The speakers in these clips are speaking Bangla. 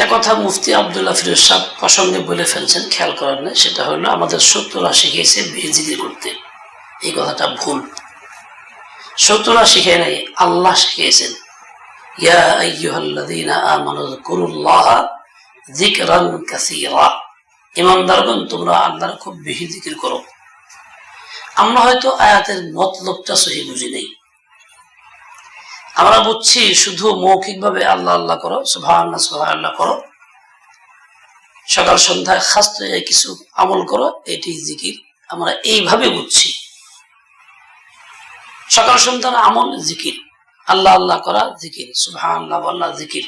একটা কথা মুফতি আবদুল্লাহ ফিরোজ সাহ প্রসঙ্গে বলে ফেলছেন, খেয়াল করেন না, সেটা হলো আমাদের সত্যরা শিখিয়েছে বেজিগির করতে। এই কথাটা ভুল। সত্যরা শিখে নাই, আল্লাহ শিখিয়েছেন। ইয়া তোমরা খুব করো। আমরা হয়তো আয়াতের মতলবটা সহি বুঝি নেই। আমরা বুঝছি শুধু মৌখিকভাবে আল্লাহ আল্লাহ করো, সুবহানাল্লাহ করো। সকাল সন্ধ্যায় খাস কিছু আমল করো, এটি জিকির। আমরা এইভাবে বুঝছি। সকাল সন্ধ্যার আমল জিকির। আল্লাহ আল্লাহ করা জিকির, সুবহানাল্লাহ বল্লাহ জিকির।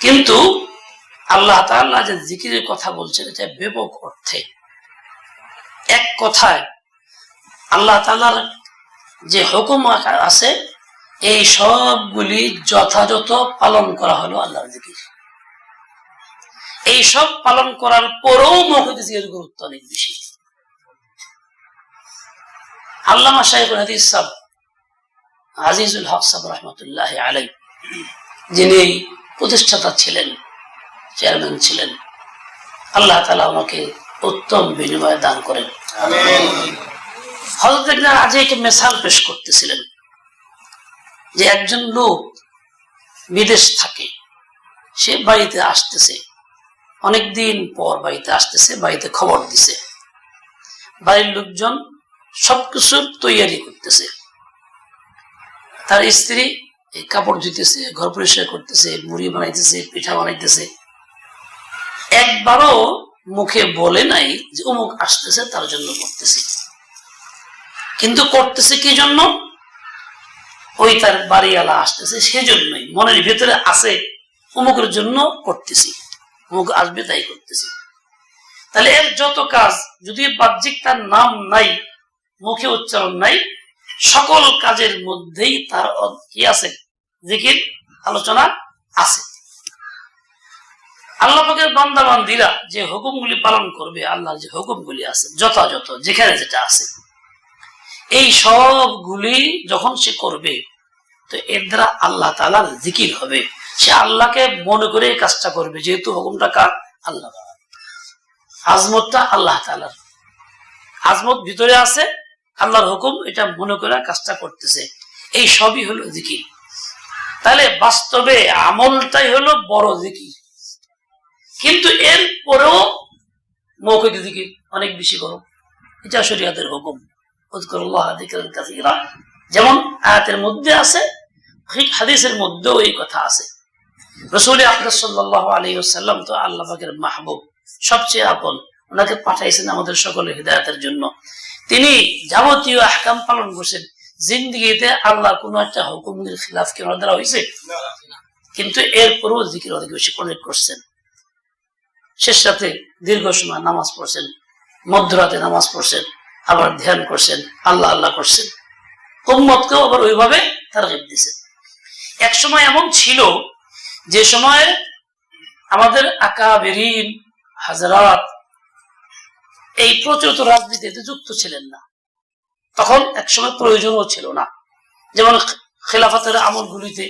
কিন্তু আল্লাহ তাআলা যে জিকিরের কথা বলছেন, এটা ব্যাপক অর্থে। এক কথায় আল্লাহ তাআলার যে হুকুম আছে এই সবগুলি যথাযথ পালন করা হলো আল্লাহর জিকির। এই সব পালন করার পরেও মৌখিক জিকির গুরুত্ব অনেক বেশি। আল্লামা সাহেবুল হাদিস সাহ আজিজুল হক সাহ রহমতুল্লাহ আলাই যিনি প্রতিষ্ঠাতা ছিলেন চেয়ারম্যান ছিলেন আল্লাহ তালা আমাকে উত্তম বিনিময় দান করেন। হজরত একদিন আজ একটা মেসাল পেশ করতেছিলেন। যে একজন লোক বিদেশ থাকে, সে বাড়িতে আসতেছে। অনেকদিন পর বাড়িতে আসতেছে, বাড়িতে খবর দিছে। বাড়ির লোকজন সবকিছুর তৈয়ারি করতেছে। তার স্ত্রী এই কাপড় ধুইতেছে, ঘর পরিষ্কার করতেছে, মুড়ি বানাইতেছে, পিঠা বানাইতেছে। একবারও মুখে বলে নাই যে অমুক আসতেছে, তার জন্য করতেছে। কিন্তু করতেছে কি জন্য? ওই তার বাড়িওয়ালা আসতেছে, সেজন্যই মনের ভিতরে আছে, অমুকের জন্য করতেছি। অমুক আসবে, তাই করতেছি। তাহলে এর যত কাজ, যদি বাহ্যিক তার নাম নাই, মুখে উচ্চারণ নাই, সকল কাজের মধ্যেই তার কি আছে? জিকির, আলোচনা আছে। আল্লাহ পাকের বান্দাবান্দিরা যে হুকুমগুলি পালন করবে, আল্লাহর যে হুকুমগুলি আছে, যথাযথ, যেখানে যেটা আছে, এই সবগুলি যখন সে করবে তো এর দ্বারা আল্লাহ তালার জিকির হবে। সে আল্লাহকে মনে করে কাজটা করবে, যেহেতু হুকুমটা কার? আল্লাহ আজমতটা আল্লাহ তালার আজমত ভিতরে আছে, আল্লাহর হুকুম, এটা মনে করে কাজটা করতেছে। এই সবই হলো জিকির। তাহলে বাস্তবে আমলটাই হলো বড় জিকির। কিন্তু এর পরেও মৌখিক জিকির অনেক বেশি করো এটা শরিয়াতের হুকুম। যেমন আয়াতের মধ্যে আছে ঠিক হাদিসের মধ্যেও এই কথা আছে। রসুল আকরাস সাল্লাহ সাল্লাম তো আল্লাহ পাকের মাহবুব, সবচেয়ে আপন। ওনাকে পাঠাইছেন আমাদের সকলের হৃদায়তের জন্য। তিনি যাবতীয় আহকাম পালন করছেন। জিন্দিগিতে আল্লাহ কোন একটা হুকুমের খিলাফ কি ওনার দ্বারা হয়েছে? কিন্তু এরপরও জিকির অনেক বেশি অনেক করছেন। শেষ রাতে দীর্ঘ সময় নামাজ পড়ছেন, মধ্যরাতে নামাজ পড়ছেন, আবার ধ্যান করছেন, আল্লাহ আল্লাহ করছেন। উম্মতকেও আবার ওইভাবে তারা দিচ্ছেন সময় এমন ছিল যে সময় আমাদের আকা বেরিন হাজারাত এই প্রচলিত রাজনীতিতে যুক্ত ছিলেন না। তখন একসময় প্রয়োজনও ছিল না। যেমন খেলাফতের আমলগুলিতে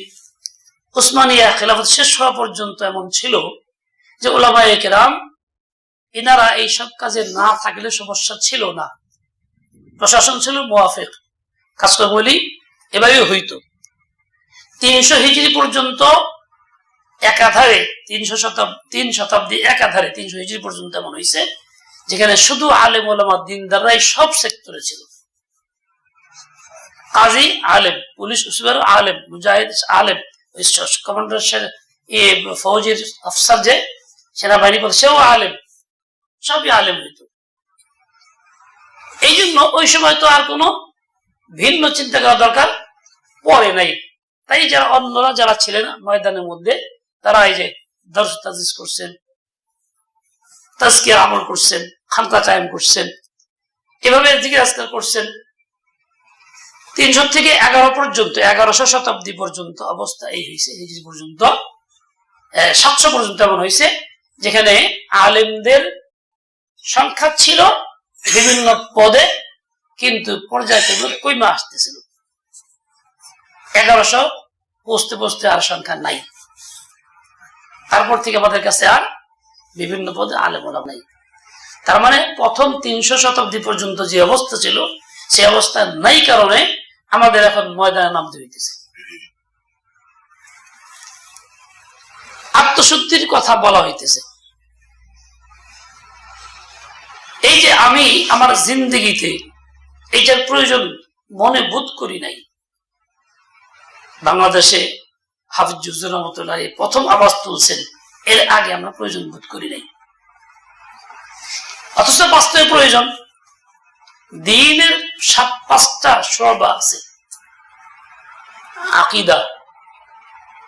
উসমানিয়া খেলাফত শেষ হওয়া পর্যন্ত এমন ছিল যে ওলামা একরাম এনারা এইসব কাজে না থাকলে সমস্যা ছিল না। প্রশাসন ছিল মোয়াফেক কাজকর্মগুলি এভাবে হইত। তিনশো হিজড়ি পর্যন্ত একাধারে তিনশো শতাব্দী তিন শতাব্দী একাধারে তিনশো হিজড়ি পর্যন্ত এমন হয়েছে যেখানে শুধু আলেম ওলামা দিনদাররাই সব সেক্টরে ছিল। কাজী আলেম, পুলিশ উসবের আলেম, মুজাহিদ আলেম কমান্ডার ফৌজির আফসার যে সেনাবাহিনী পদ, সেও আলেম, সবই আলেম হইত। এই জন্য ওই সময় তো আর কোনো ভিন্ন চিন্তা করা দরকার পড়ে নাই। তাই যারা অন্যরা যারা ছিলেন ময়দানের মধ্যে, তারা এই যে দর্শ তাজিজ করছেন তাজকিয়া আমল করছেন, খানকা চায়ন করছেন, এভাবে দিকে আজকাল করছেন। তিনশো থেকে এগারো পর্যন্ত, এগারোশো শতাব্দী পর্যন্ত অবস্থা এই হয়েছে এই পর্যন্ত। সাতশো পর্যন্ত এমন হয়েছে যেখানে আলেমদের সংখ্যা ছিল বিভিন্ন পদে, কিন্তু পর্যায়ক্রমে কইমা আসতেছিল। এগারোশো, পৌঁছতে পৌঁছতে আর সংখ্যা নাই। তারপর থেকে আমাদের কাছে আর বিভিন্ন পদে আলেমরা নাই। তার মানে প্রথম তিনশো শতাব্দী পর্যন্ত যে অবস্থা ছিল, সে অবস্থা নাই কারণে আমাদের এখন ময়দানে নামতে হইতেছে আত্মশুদ্ধির কথা বলা হইতেছে। এই যে আমি আমার জিন্দগিতে এইটার প্রয়োজন মনে বোধ করি নাই বাংলাদেশে হাফিজুর রহমতুল্লাহ প্রথম আওয়াজ তুলছেন। এর আগে আমরা প্রয়োজন বোধ করি নাই। অথচ বাস্তবে প্রয়োজন। দিনের সাত, পাঁচটা সর্বা আছে। আকিদা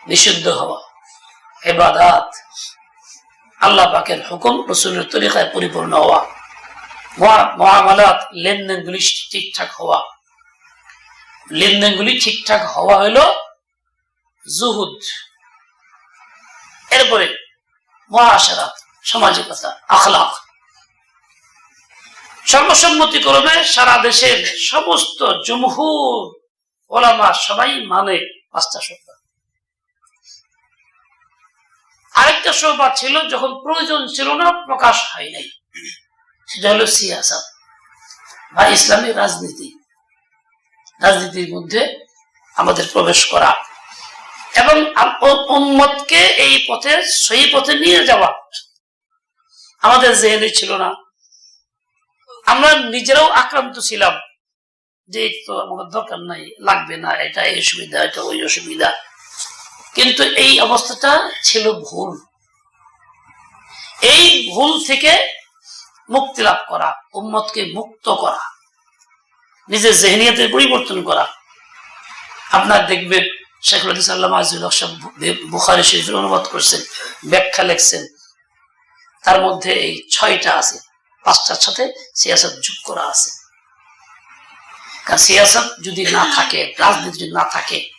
বিশুদ্ধ হওয়া এবাদাত আল্লাহ পাকের হুকুম, রসুলের তরিকায় পরিপূর্ণ হওয়া মহামালাত, লেনদেনগুলি ঠিকঠাক হওয়া। লেনদেনগুলি ঠিকঠাক হওয়া হলো জুহুদ। এরপরে মহাসারাত সামাজিকতা সর্বসম্মতি ক্রমে সারা দেশের সমস্ত জমহুর ওলামা সবাই মানে পাঁচটা সত্য আরেকটা শোভা ছিল যখন প্রয়োজন ছিল না, প্রকাশ হয় নাই। সেটা হলো সিয়াসাত বা ইসলামী রাজনীতি। রাজনীতির মধ্যে আমাদের প্রবেশ করা। এবং উম্মতকে এই পথে, সেই পথে নিয়ে যাওয়া। আমাদের জেহেনে ছিল না। আমরা নিজেরাও আক্রান্ত ছিলাম। যে তো আমাদের দরকার নাই, লাগবে না, এটা এই সুবিধা এটা ওই অসুবিধা। কিন্তু এই অবস্থাটা ছিল ভুল। এই ভুল থেকে মুক্তি লাভ করা, উম্মতকে মুক্ত করা, নিজের জেহনিয়াতের পরিবর্তন করা। আপনার দেখবেন শেখুল আল্লাহ বুখারি শরীফের অনুবাদ করছেন, ব্যাখ্যা লেখছেন। তার মধ্যে এই ছয়টা আছে, পাঁচটার সাথে সিয়াসত করা আছে। কারণ সিয়াসত যদি না থাকে, রাজনীতি যদি না থাকে,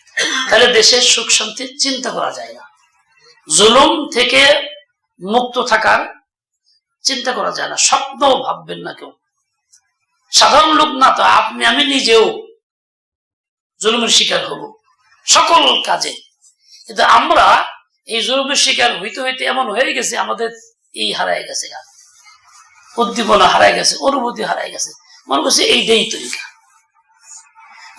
তাহলে দেশের সুখ শান্তির চিন্তা করা যায় না। জুলুম থেকে মুক্ত থাকার চিন্তা করা যায় না স্বপ্ন ভাববেন না কেউ। সাধারণ লোক না তো, আপনি, আমি নিজেও জুলুমের শিকার হব। সকল কাজে। কিন্তু আমরা এই জুলুমের শিকার হইতে হইতে এমন হয়ে গেছে, আমাদের এই হারাই গেছে উদ্দীপনা হারাই গেছে, অনুভূতি হারাই গেছে। মনে করছে এইটাই তরিকা।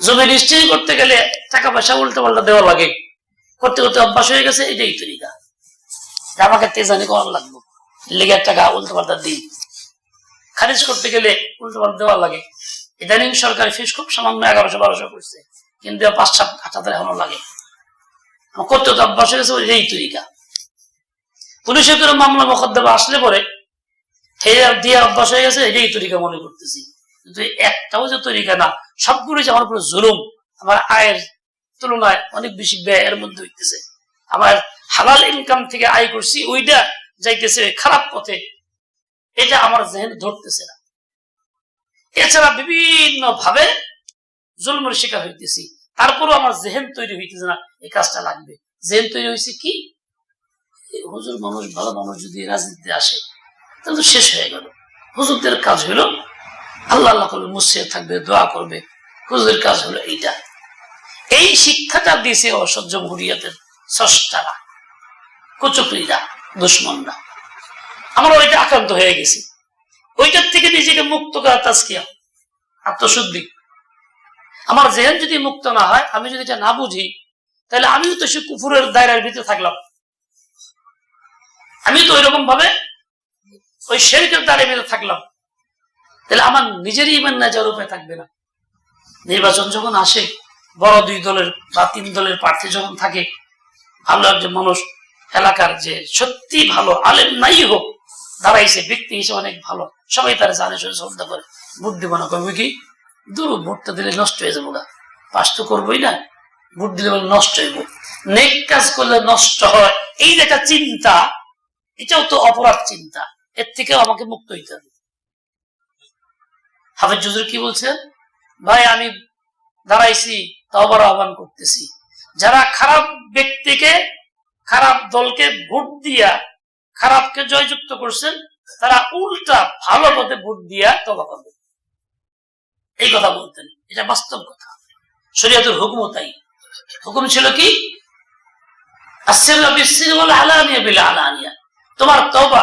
জমি নিশ্চয়ই করতে গেলে টাকা পয়সা উল্টো পাল্টা দেওয়া লাগে। করতে করতে অভ্যাস হয়ে গেছে এটাই তরিকা। আমাকে তেজানি করার লাগবে? লেগের টাকা উল্টো পাল্টা দিই। খারিজ করতে গেলে উল্টো পাল্টা দেওয়া লাগে। ইদানিং সরকারি ফিস খুব সামান্য এগারোশো, বারোশো করছে। কিন্তু পাঁচ সাত আট হাজার এখনও লাগে। করতে তো অভ্যাস হয়ে গেছে এই তরিকা। পুলিশের কোনো মামলা মোকদ্দমা আসলে পরে দিয়ে অভ্যাস হয়ে গেছে এটাই তরিকা মনে করতেছি। কিন্তু একটাও যে তরিকা না সবগুলো যে আমার উপরে জুলুম, আমার আয়ের তুলনায় অনেক বেশি ব্যয়ের মধ্যে হইতেছে। আমার হালাল ইনকাম থেকে আয় করছি, ওইটা যাইতেছে খারাপ পথে, এটা আমার জেহেন ধরতেছে না। এছাড়া বিভিন্ন ভাবে জুলমের শিকার হইতেছি। তারপরও আমার জেহেন তৈরি হইতেছে না, এই কাজটা লাগবে। জেহেন তৈরি হয়েছে কি? হুজুর মানুষ, ভালো মানুষ যদি রাজনীতিতে আসে, তাহলে শেষ হয়ে গেল। হুজুরদের কাজ হলো, আল্লাহ আল্লাহ করবে মুসে থাকবে, দোয়া করবে। হুজুরের কাজ হলো এইটা। এই শিক্ষাটা দিয়েছে অসহ্য মুরিয়াদের স্রষ্টারা, কুচুকরিরা, দুশ্মনরা। আমরা ওইটা আক্রান্ত হয়ে গেছি। ওইটার থেকে নিজেকে মুক্ত করা তাজকিয়া, আত্মশুদ্ধি। আমার জেহেন যদি মুক্ত না হয়, আমি যদি এটা না বুঝি, তাহলে আমিও তো সে কুফুরের দায়রার ভিতরে থাকলাম। আমি তো ওইরকম ভাবে ওই শেরিকের দাঁড়িয়ে ভিতরে থাকলাম। তাহলে আমার নিজেরই ইমান না যাওয়ার উপায় থাকবে না। নির্বাচন যখন আসে, বড় দুই দলের বা তিন দলের প্রার্থী যখন থাকে, ভালো একজন মানুষ, এলাকার যে সত্যি ভালো আলেম নাই হোক, দাঁড়াইছে, ব্যক্তি হিসেবে অনেক ভালো, সবাই তারা জানে শুনে শ্রদ্ধা করে। ভোট দিব না করবে কি? দূর ভোটটা দিলে নষ্ট হয়ে যাব গা। পাশ তো করবোই না। ভোট দিলে বলে নষ্ট হইব। নেক কাজ করলে নষ্ট হয়। এই একটা চিন্তা, এটাও তো অপরাধ চিন্তা। এর থেকেও আমাকে মুক্ত হইতে হবে। হাফেজ জুজুর কি বলছেন? ভাই, আমি দাঁড়াইছি তবার আহ্বান করতেছি। যারা খারাপ ব্যক্তিকে, খারাপ দলকে ভোট দিয়া খারাপকে জয়যুক্ত করছেন, তারা উল্টা ভালো পথে ভোট দিয়া তবা করবে এই কথা বলতেন। এটা বাস্তব কথা। শরীয়তের হুকুম তাই। হুকুম ছিল কি? তোমার তওবা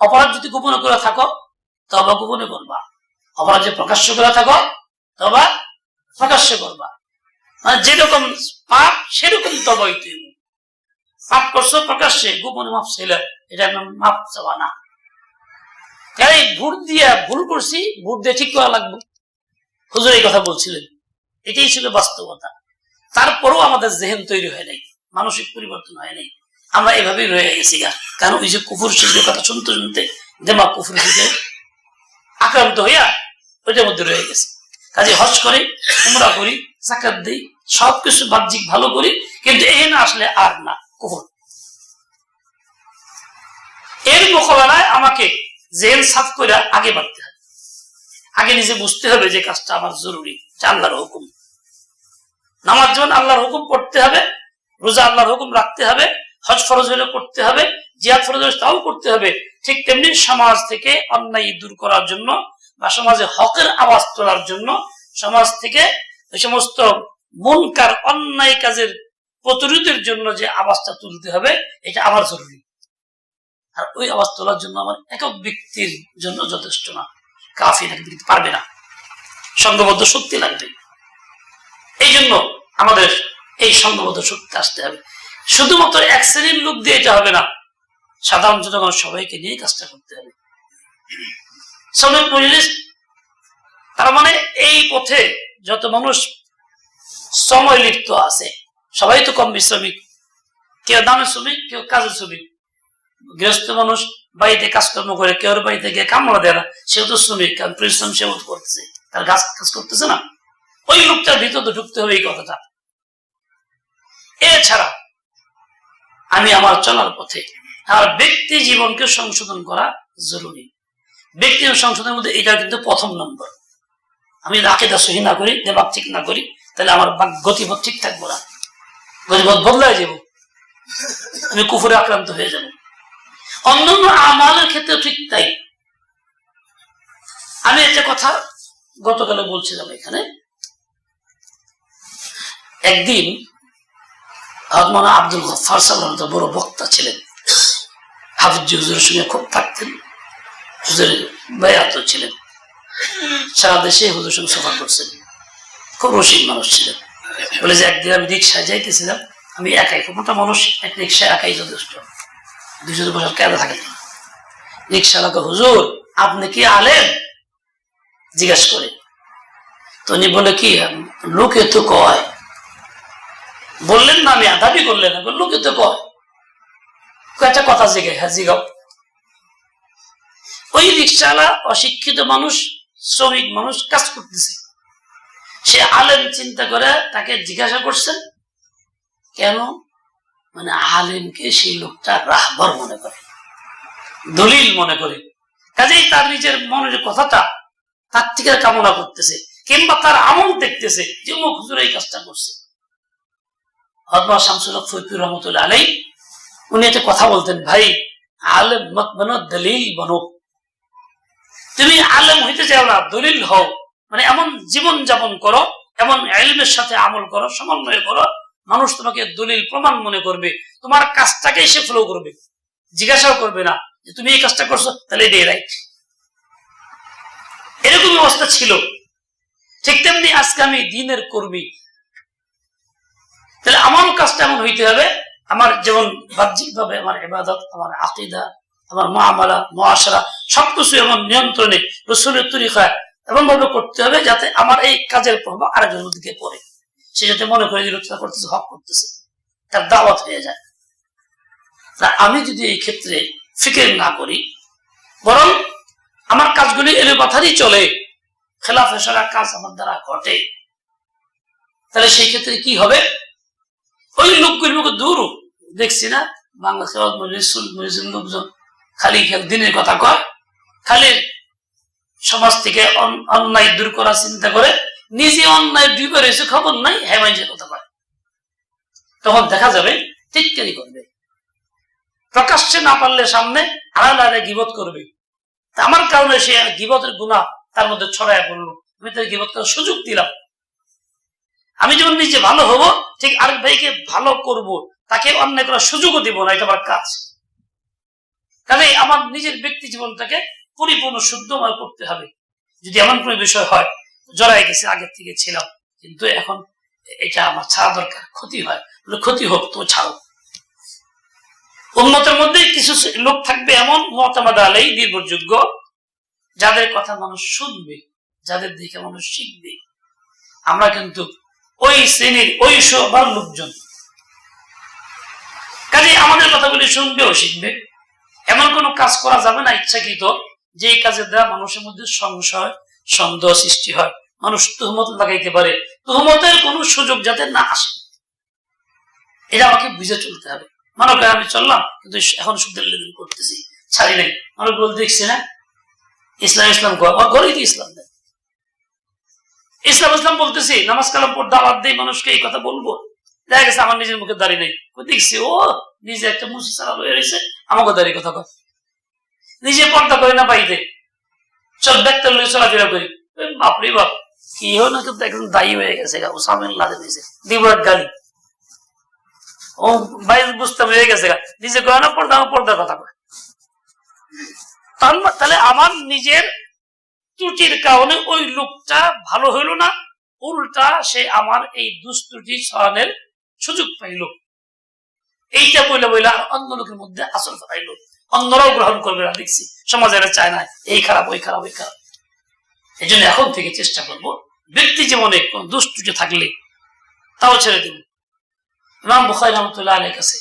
অপরাধ যদি গোপনে করে থাকো তবা গোপনে করবা। অপরাধ যদি প্রকাশ্য করে থাকো তবা প্রকাশ্য করবা। মানে যেরকম পাপ, সেরকম তবাই পাপ করছ, প্রকাশ্যে গোপনে মাপ ছিলে এটা মাপ চাওয়া না। দিয়া ভুল করছি ভোট দিয়ে ঠিক করা লাগবে। হুজুর এই কথা বলছিলেন। এটাই ছিল বাস্তবতা। তারপরেও আমাদের জেহেন তৈরি হয় নাই, মানসিক পরিবর্তন হয় নাই। আমরা এভাবেই রয়ে গেছি গা। কারণ ওই যে কুফুর শিল্পের কথা শুনতে শুনতে দেমা কুফুর শিল্পে আক্রান্ত হইয়া ওইটার মধ্যে রয়ে গেছে। কাজে হজ করি, উমরা করি জাকাত দিই, সবকিছু বাহ্যিক ভালো করি, কিন্তু এ না আসলে আর না, কুফুর। এর মোকাবেলায় আমাকে জেল সাফ করে আগে বাড়তে আগে নিজে বুঝতে হবে যে কাজটা আমার জরুরি আল্লাহর হুকুম। নামাজ যেমন আল্লাহর হুকুম পড়তে হবে, রোজা আল্লাহর হুকুম রাখতে হবে, হজ ফরজ হলে করতে হবে, জিয়াদ ফরজ তাও করতে হবে, ঠিক তেমনি সমাজ থেকে অন্যায় দূর করার জন্য বা সমাজে হকের আওয়াজ তোলার জন্য সমাজ থেকে ওই সমস্ত মনকার, অন্যায় কাজের প্রতিরোধের জন্য যে আওয়াজটা তুলতে হবে, এটা আমার জরুরি। আর ওই আওয়াজ তোলার জন্য আমার একক ব্যক্তির জন্য যথেষ্ট না। কাফি নাকি দিতে পারবে না। সংঘবদ্ধ শক্তি লাগবে। এই জন্য আমাদের এই সংঘবদ্ধ শক্তি আসতে হবে। শুধুমাত্র এক শ্রেণির লোক দিয়ে এটা হবে না, সাধারণ জনগণ সবাইকে নিয়ে কাজটা করতে হবে। তার মানে এই পথে যত মানুষ সময় লিপ্ত আছে, সবাই তো কম শ্রমিক, কেউ দামের শ্রমিক, কেউ কাজের শ্রমিক। গৃহস্থ মানুষ বাড়িতে কাজকর্ম করে কেউ বাড়িতে গিয়ে কামড়া দেয় না সেও তো শ্রমিক, কারণ পরিশ্রম সেও করতেছে। তার গাছ কাজ করতেছে না। ওই লোকটার ভিতর তো ঢুকতে হবে এই কথাটা। এছাড়া আমি আমার চলার পথে আর ব্যক্তি জীবনকে সংশোধন করা জরুরি। ব্যক্তি সংশোধনের মধ্যে এটা কিন্তু প্রথম নম্বর। আমি রাকেদা সহি না করি দেবাক ঠিক না করি তাহলে আমার গতিপথ ঠিক থাকব না। গতিপথ বদলায় যাব। আমি কুকুরে আক্রান্ত হয়ে যাব। অন্যান্য আমালের ক্ষেত্রে ঠিক তাই। আমি একটা কথা গতকালে বলছিলাম এখানে। একদিন আদমানা আব্দুল গফার রহমতুল্লাহ বড় বক্তা ছিলেন। হাফিজ হুজুরের সঙ্গে খুব থাকতেন। হুজুরের বেয়াত ছিলেন। সারা দেশে হুজুর সঙ্গে সফা করছেন। খুব রসিক মানুষ ছিলেন। বলে যে একদিন আমি রিক্সায় যাইতেছিলাম, আমি একাই, খুব মোটা মানুষ, এক রিক্সায় একাই যথেষ্ট। দুজন বছর কেদা থাকে? রিক্সাওয়ালাকে হুজুর, আপনি কি আলেন জিজ্ঞেস করে। তো উনি বলে কি, লোকে তো কয়, বললেন না, আমি দাবি করলেন বলল কিন্তু কয়। কয়েকটা কথা জিগে হ্যাঁ জিগাও। ওই রিক্সাওয়ালা অশিক্ষিত মানুষ, শ্রমিক মানুষ কাজ করতেছে। সে আলেম চিন্তা করে তাকে জিজ্ঞাসা করছেন কেন? মানে আলেমকে সেই লোকটা রাহবর মনে করে, দলিল মনে করে। কাজেই তার নিজের মনের কথাটা, তার থেকে কামনা করতেছে, কিংবা তার আমল দেখতেছে যে মুখ এই কাজটা করছে। শামসুল রহমতুল্লাহ আলাই, উনি একটা কথা বলতেন, ভাই, আলেম মত বনো, দলিল বনো। তুমি আলেম হইতে চাও না, দলিল হও। মানে এমন জীবন যাপন করো, এমন এলমের সাথে আমল করো, সমন্বয় করো মানুষ তোমাকে দলিল, প্রমাণ মনে করবে। তোমার কাজটাকে সে ফলো করবে। জিজ্ঞাসাও করবে না যে তুমি এই কাজটা করছ, তাহলে এটাই রাইট এরকম অবস্থা ছিল। ঠিক তেমনি আজকে আমি দিনের কর্মী। তাহলে আমার কাজটা এমন হইতে হবে। আমার যেমন বাহ্যিক ভাবে আমার ইবাদত, আমার আকিদা, আমার মহামালা মহাসরা সবকিছু এমন নিয়ন্ত্রণে, রসুলের তরিকায় এমন ভাবে করতে হবে যাতে আমার এই কাজের প্রভাব আরেকজনের দিকে পড়ে। সে যাতে মনে করে লোকটা করতেছে, হক করতেছে, তার দাওয়াত হয়ে যায়। তা আমি যদি এই ক্ষেত্রে ফিকির না করি, বরং আমার কাজগুলি এলে কথারই চলে, খেলাফে সারা কাজ আমার দ্বারা ঘটে, তাহলে সেই ক্ষেত্রে কি হবে? ওই লোকগুলোকে দূর দেখছি না বাংলা খেলাফ মজলিসুল মজলিসুল লোকজন খালি খেল, দিনের কথা কয়, খালি সমাজ থেকে অন- অন্যায় দূর করার চিন্তা করে নিজে অন্যায় ডুবে রয়েছে খবর নাই হ্যাঁ মানুষের কথা কয়। তখন দেখা যাবে টিটকারি করবে। প্রকাশ্যে না পারলে সামনে আড়ালে আড়ালে গিবত করবে। আমার কারণে সে গিবতের গুণা তার মধ্যে ছড়ায় পড়ল। আমি তার গিবত করার সুযোগ দিলাম। আমি যেমন নিজে ভালো হব, ঠিক আরেক ভাইকে ভালো করব, তাকে অন্যায় করার সুযোগও দিব না, এটা আমার কাজ। কাজে আমার নিজের ব্যক্তি জীবনটাকে পরিপূর্ণ শুদ্ধময় করতে হবে। যদি এমন কোনো বিষয় হয় জড়াই গেছে, আগের থেকে ছিলাম। কিন্তু এখন এটা আমার ছাড়া দরকার, ক্ষতি হয়। ক্ষতি হোক তো ছাড়ো। উন্মতের মধ্যে কিছু লোক থাকবে এমন মতামত আলাই নির্ভরযোগ্য, যাদের কথা মানুষ শুনবে, যাদের দিকে মানুষ শিখবে। আমরা কিন্তু ওই শ্রেণির, ওই সবার লোকজন। কাজে আমাদের কথাগুলি শুনবে ও শিখবে। এমন কোনো কাজ করা যাবে না ইচ্ছাকৃত যে কাজের দ্বারা মানুষের মধ্যে সংশয় সন্দেহ সৃষ্টি হয়। মানুষ তুহমত লাগাইতে পারে। তুহমতের কোনো সুযোগ যাতে না আসে। এটা আমাকে বুঝে চলতে হবে। মনে করেন আমি চললাম, কিন্তু এখন সুদের লেনদেন করতেছি। ছাড়ি নাই। মানুষ বল দেখছি না ইসলাম ইসলাম কর আমার তো ইসলাম দেয় ইসলাম ইসলাম বলতেছি, নামাজ কালাম পর দাওয়াত দিই মানুষকে, এই কথা বলব। দেখা গেছে আমার নিজের মুখে দাঁড়িয়ে নেই। দেখছি, ও, নিজে একটা মুসি সারা হয়ে রয়েছে। আমাকে দাঁড়িয়ে কথা কয়। নিজে পর্দা করে না পাইতে চলাফেরা করি। বাপরে বাপ কি হো না কিন্তু একদম দায়ী হয়ে গেছে ওসামিন লাদে দিয়েছে দিবরাত গালি। ও ভাই হয়ে গেছে নিজে না পর্দা আমার পর্দার কথা তাহলে আমার নিজের ত্রুটির কারণে ওই লোকটা ভালো হইল না, উল্টা সে আমার এই দুষ্ত্রুটি ছড়ানোর সুযোগ পাইল। এইটা বইলে বইলে আর অন্য লোকের মধ্যে আসল ফেলাইলো অন্যরাও গ্রহণ করবে না, দেখছি। সমাজে এরা চায় না, এই খারাপ, ওই খারাপ ওই খারাপ। এই জন্য এখন থেকে চেষ্টা করব, ব্যক্তি জীবনে কোন দুষ্ত্রুটি থাকলে তাও ছেড়ে দেব। ইমাম বুখারি রহমতুল্লাহ আলের কাছে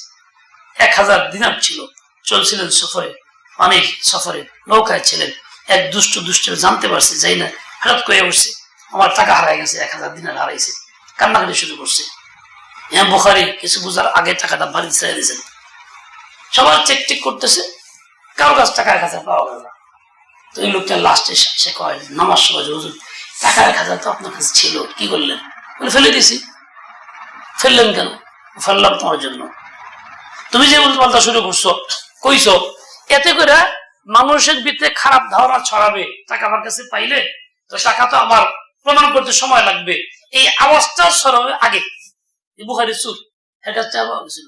এক হাজার দিনার ছিল, চলছিলেন সফরে, অনেক সফরে, নৌকায় ছিলেন। এক দুষ্ট দুষ্ট জানতে পারছে, যাই না, হঠাৎ করে উঠছে, আমার টাকা হারাই গেছে, এক হাজার দিনার হারাইছে, কান্নাকাটি শুরু করছে। ইমাম বুখারি কিছু বোঝার আগে টাকাটা বাড়ি ছেড়ে দিয়েছেন। সবার চেক টেক করতেছে কারও কাছে টাকার কাছে পাওয়া গেল না। তো এই লোকটা লাস্টে সে কয়, নামাজ সময় হুজুর, টাকা এক হাজার তো আপনার কাছে ছিল, কি করলেন? বলে, ফেলে দিছি ফেললেন কেন? ফেললাম তোমার জন্য। তুমি যে উল্টো শুরু করছ, কইছো, এতে করে মানুষের ভিতরে খারাপ ধারণা ছড়াবে। টাকা আমার কাছে পাইলে তো টাকা তো আমার প্রমাণ করতে সময় লাগবে। এই আওয়াজটা ছড়াবে আগে। বুখারি চুর এটা হচ্ছে আবার ছিল।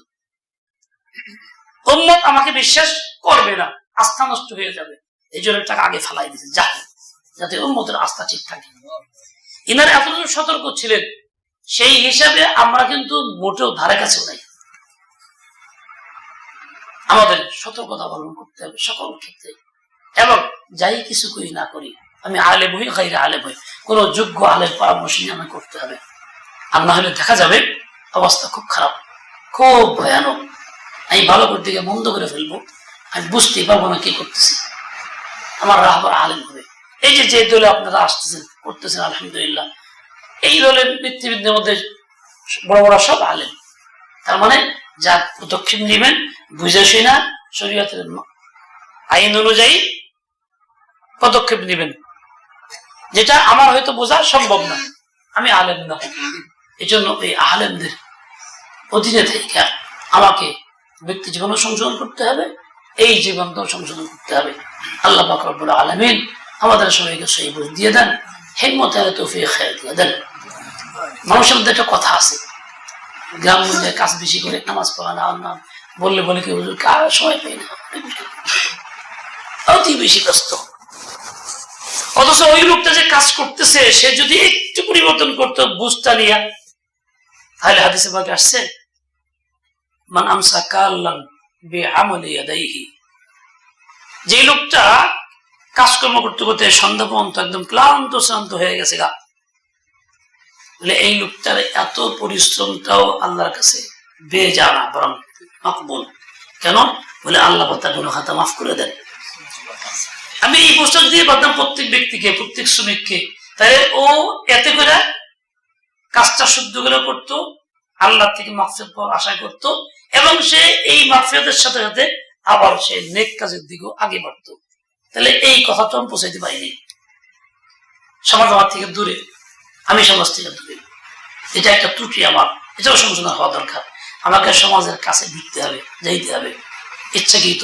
উম্মত আমাকে বিশ্বাস করবে না। আস্থা নষ্ট হয়ে যাবে। এই জন্য টাকা আগে ফেলাই দিয়েছে যা যাতে উম্মতের আস্থা ঠিক থাকে। ইনার এতটুকু সতর্ক ছিলেন, সেই হিসাবে আমরা কিন্তু মোটেও ধারে কাছেও নাই। আমাদের সতর্কতা পালন করতে হবে সকল ক্ষেত্রে। এবং যাই কিছু করি না করি, আমি আলে বই গাইরে আলে বই কোন যোগ্য আলের পরামর্শ নিয়ে আমাকে করতে হবে। আর না হলে দেখা যাবে অবস্থা খুব খারাপ, খুব ভয়ানক। আমি ভালো করে দিকে মন্দ করে ফেলব। আমি বুঝতেই পারব না কি করতেছি। আমার রাহবার আলেম হবে। এই যে যে দলে আপনারা আসতেছেন, করতেছেন, আলহামদুলিল্লাহ, এই দলের নেতৃবৃন্দের মধ্যে বড় বড় সব আলেম। তার মানে যা পদক্ষেপ নেবেন, বুঝে শুনা শরীয়তের আইন অনুযায়ী পদক্ষেপ নেবেন। যেটা আমার হয়তো বোঝা সম্ভব না। আমি আলেম না। এই জন্য এই আলেমদের অধীনে থেকে আমাকে ব্যক্তি জীবনও সংশোধন করতে হবে। এই জীবনটাও সংশোধন করতে হবে। আল্লাহ বাকরবুল আলমিন আমাদের সবাইকে সেই বুঝ দিয়ে দেন হেমত তৌফিক খেয়াল দিয়ে দেন। মানুষের মধ্যে একটা কথা আছে গ্রাম মধ্যে কাজ বেশি করে নামাজ পড়া না না বললে বলে কি হুজুর কার সময় পাই না? অতি বেশি ব্যস্ত। অথচ ওই লোকটা যে কাজ করতেছে, সে যদি একটু পরিবর্তন করতো বুঝটা নিয়া, তাহলে হাদিসে বাগে আসছে, মান আমসা ইয়াদাইহি যে লোকটা কাজকর্ম করতে করতে সন্ধ্যা পর্যন্ত একদম ক্লান্ত, শ্রান্ত হয়ে গেছে গা। বলে, এই লোকটার এত পরিশ্রমটাও আল্লাহর কাছে বেয়ে জানা বরং মকবুল। কেন? বলে, আল্লাহ তার গুণ খাতা মাফ করে দেন। আমি এই পোস্টার দিয়ে ভাবতাম প্রত্যেক ব্যক্তিকে, প্রত্যেক শ্রমিককে। তাই ও এতে করে কাজটা শুদ্ধ করে করতো আল্লাহ থেকে মাফিয়ত পাওয়ার আশা করত এবং সে এই মাফিয়তের সাথে সাথে আবার সে নেক কাজের দিকেও আগে বাড়তো। তাহলে এই কথাটা আমি পৌঁছাইতে পারিনি। সমাজ আমার থেকে দূরে, আমি সমাজ থেকে দূরে। এটা একটা ত্রুটি আমার, এটাও সংশোধন হওয়া দরকার। আমাকে সমাজের কাছে ভিড়তে হবে, যাইতে হবে। ইচ্ছাকৃত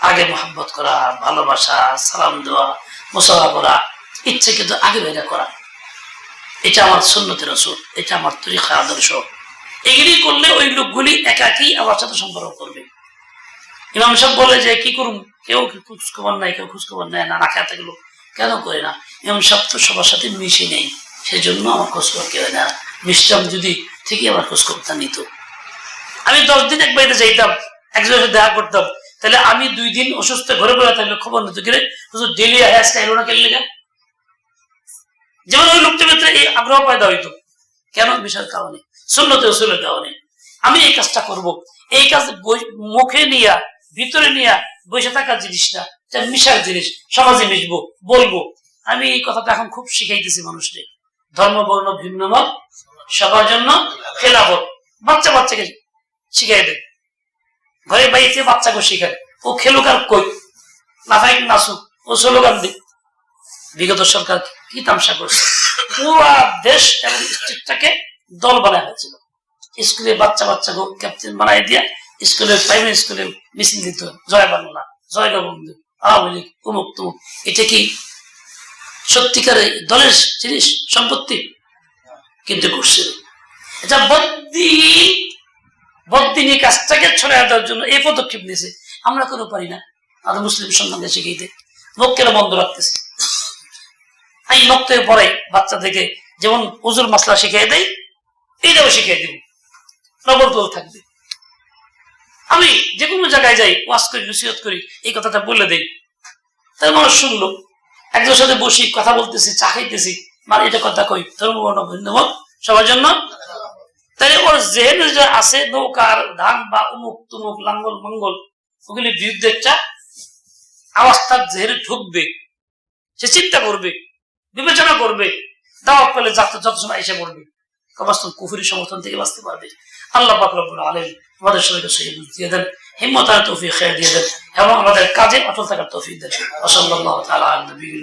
আগে মোহাম্মত করা, ভালোবাসা, সালাম দেওয়া, মোসাফা করা, ইচ্ছাকৃত আগে বেরা করা। এটা আমার সুন্নতের রসুল, এটা আমার তরিকা আদর্শ। এগুলি করলে ওই লোকগুলি একাকি আমার সাথে সম্পর্ক করবে। ইমাম সাহেব বলে যে, কি করুন কেউ খোঁজ খবর নাই কেউ খোঁজ খবর নেয় না খেতে গেলো কেন করে না? ইমাম সাহেব তো সবার সাথে মিশে নেই, সেজন্য আমার খোঁজ খবর কেউ না। মিশতাম যদি ঠিকই আমার খোঁজ খবরটা নিত। আমি দশ দিন এক বাড়িতে যাইতাম, একজনের সাথে দেখা করতাম। তাহলে আমি দুই দিন অসুস্থ ঘরে ঘরে থাকলে খবর নিতে গেলে ডেলি আজকে এলো না কেন? লেগে যেমন ওই ভিতরে এই আগ্রহ পয়দা কেন? বিষয়ের কারণে শূন্যতে কারণে। আমি এই কাজটা করব। এই কাজ মুখে নিয়া, ভিতরে নিয়া বসে এটা মিশার জিনিস, সমাজে মিশবো, বলব। আমি এই কথাটা এখন খুব শিখাইতেছি মানুষকে ধর্ম, বর্ণ, ভিন্ন মত, সবার জন্য খেলাফত। বাচ্চা বাচ্চাকে শিখাই দেয় ঘরে বাইরে বাচ্চাকে শিখায়, ও খেলুক আর কই? লাফাই নাচুক ও স্লোগান দিক। বিগত সরকার কি তামসা করছে পুরা দেশ এবং স্টেটটাকে দল বানায় হয়েছিল স্কুলে বাচ্চা বাচ্চা ক্যাপ্টেন বানাই দিয়া স্কুলের প্রাইমারি স্কুলে মিছিল দিত জয় বাংলা, জয় বন্ধু আওয়ামী লীগ, উমুক তুমুক। এটা কি সত্যিকারের দলের জিনিস, সম্পত্তি? কিন্তু করছিল এটা বদ্দি বদ্দিনী কাজটাকে ছড়াই দেওয়ার জন্য এই পদক্ষেপ নিয়েছে। আমরা কোনো পারি না। আমাদের মুসলিম সম্বন্ধে শিখাইতে মুখকে বন্ধ রাখতেছে। এই মুক্ত পরে বাচ্চাদেরকে যেমন উজুর মাসলা শিখিয়ে দেয় এইটাও শিখিয়ে দিব। নবরদল থাকবে। আমি যে কোনো জায়গায় যাই, ওয়াজ করি, নসিহত করি, এই কথাটা বলে দেই। তাই মানুষ শুনলো, একজনের সাথে বসি, কথা বলতেছি, চা খাইতেছি মানে এটা কথা কই, ধর্ম মত সবার জন্য? তাই ওর জেহেনে যে আছে, নৌকার ধান বা উমুক, তুমুক, লাঙ্গল, মঙ্গল, ওগুলির বিরুদ্ধে একটা আওয়াজ তার জেহেনে ঢুকবে, সে চিন্তা করবে। বিবেচনা করবে দাওয়াত পেলে যত যত সময় এসে পড়বে। কমাস্তন কুফুরি সমর্থন থেকে বাঁচতে পারবে। আল্লাহ পাক আলেন আমাদের সবাইকে সেই বুঝ দিয়ে দেন, হিম্মত আর তৌফিক খেয়ে দিয়ে দেন এবং আমাদের কাজে অটল থাকার তৌফিক দেন। অসম্ভব নবিয়িল